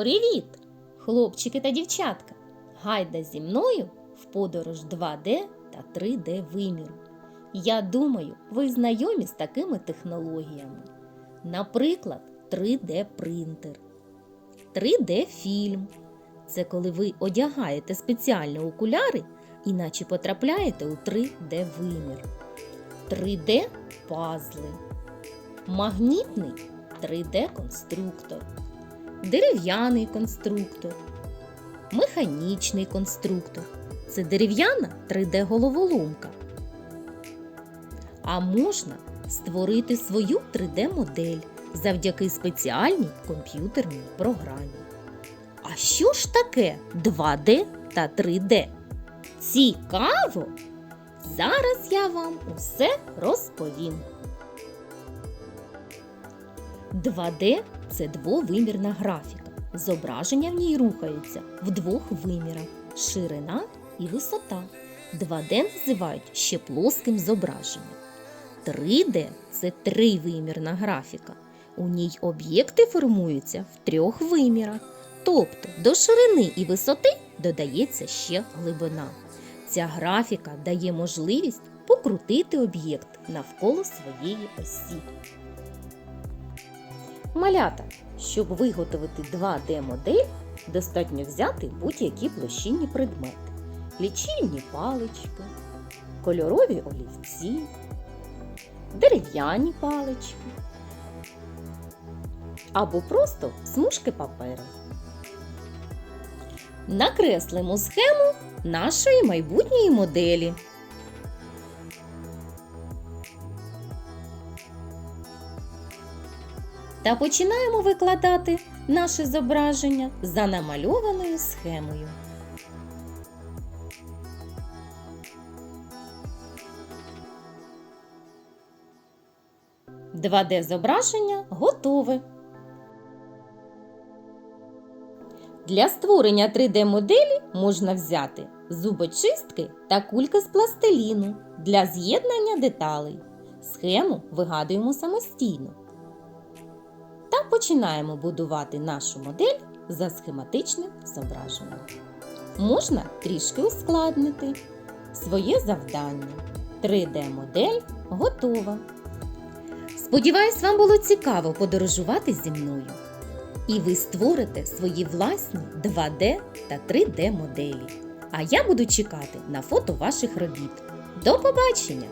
Привіт, хлопчики та дівчатка! Гайда зі мною в подорож 2D та 3D виміру. Я думаю, ви знайомі з такими технологіями. Наприклад, 3D принтер, 3D фільм. Це коли ви одягаєте спеціальні окуляри і наче потрапляєте у 3D вимір. 3D пазли, магнітний 3D конструктор дерев'яний конструктор, механічний конструктор. Це дерев'яна 3D-головоломка. А можна створити свою 3D-модель завдяки спеціальній комп'ютерній програмі. А що ж таке 2D та 3D? Цікаво! Зараз я вам усе розповім. 2D це двовимірна графіка. Зображення в ній рухаються в двох вимірах ширина і висота. 2D називають ще плоским зображенням. 3D це тривимірна графіка. У ній об'єкти формуються в трьох вимірах. Тобто до ширини і висоти додається ще глибина. Ця графіка дає можливість покрутити об'єкт навколо своєї осі. Малята, щоб виготовити 2D-модель, достатньо взяти будь-які площинні предмети, лічильні палички, кольорові олівці, дерев'яні палички або просто смужки паперу. Накреслимо схему нашої майбутньої моделі. Та починаємо викладати наше зображення за намальованою схемою. Два d зображення готове. Для створення 3D-моделі можна взяти зубочистки та кульки з пластиліну для з'єднання деталей. Схему вигадуємо самостійно починаємо будувати нашу модель за схематичним зображенням. Можна трішки ускладнити своє завдання. 3D-модель готова. Сподіваюсь, вам було цікаво подорожувати зі мною. І ви створите свої власні 2D та 3D моделі. А я буду чекати на фото ваших робіт. До побачення!